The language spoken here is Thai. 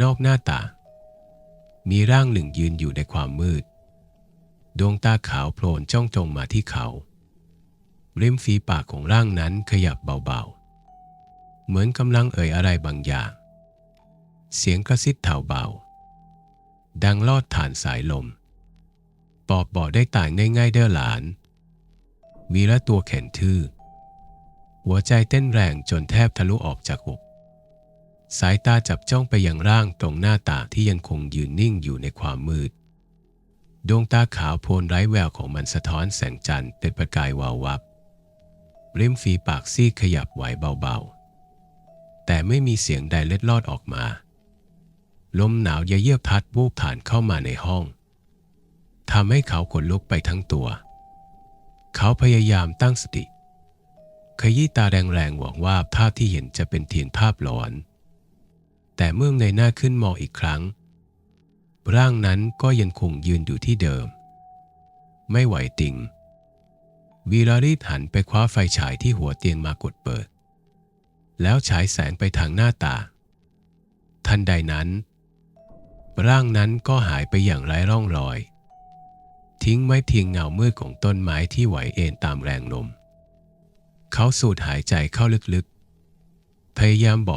นอกหน้าต่างมีร่างหนึ่งยืนอยู่ในความมืด ดวงตาขาวโพลนจ้องตรงมาที่เขาริมฝีปากของร่างนั้นขยับเบาๆ เหมือนกำลังเอ่ยอะไรบางอย่าง เสียงกระซิบเถาเบา ดังลอดฐานสายลม ปอบบอกได้ตายง่ายๆเด้อหลาน วีละตัวแข็งทื่อ หัวใจเต้นแรงจนแทบทะลุออกจากอก สายตาจับจ้องไปยังร่างตรงหน้าต่างที่ยังคงยืนนิ่งอยู่ในความมืด ดวงตาขาวโพลนไร้แววของมันสะท้อนแสงจันทร์เป็นประกายวาววับริมฝีปากซีกขยับไหวเบาๆ แต่ไม่มีเสียงใดเล็ดลอดออกมา ลมหนาวเยือกพัดวูบผ่านเข้ามาในห้องทำให้เขาขนลุกไปทั้งตัว เขาพยายามตั้งสติ ขยี้ตาแรงๆหวังว่าภาพที่เห็นจะเป็นเพียงภาพหลอน แต่เมื่อเงยหน้าขึ้นมองอีกครั้ง ร่างนั้นก็ยังคงยืนอยู่ที่เดิม ไม่ไหวติงวีรารีหันไปคว้าไฟฉายที่หัวเตียงมากดเปิด แล้วฉายแสงไปทางหน้าตา ทันใดนั้น ร่างนั้นก็หายไปอย่างไร้ร่องรอย ทิ้งไว้เพียงเงามืดของต้นไม้ที่ไหวเอ็นตามแรงลม เขาสูดหายใจเข้าลึกๆ พยายามบอก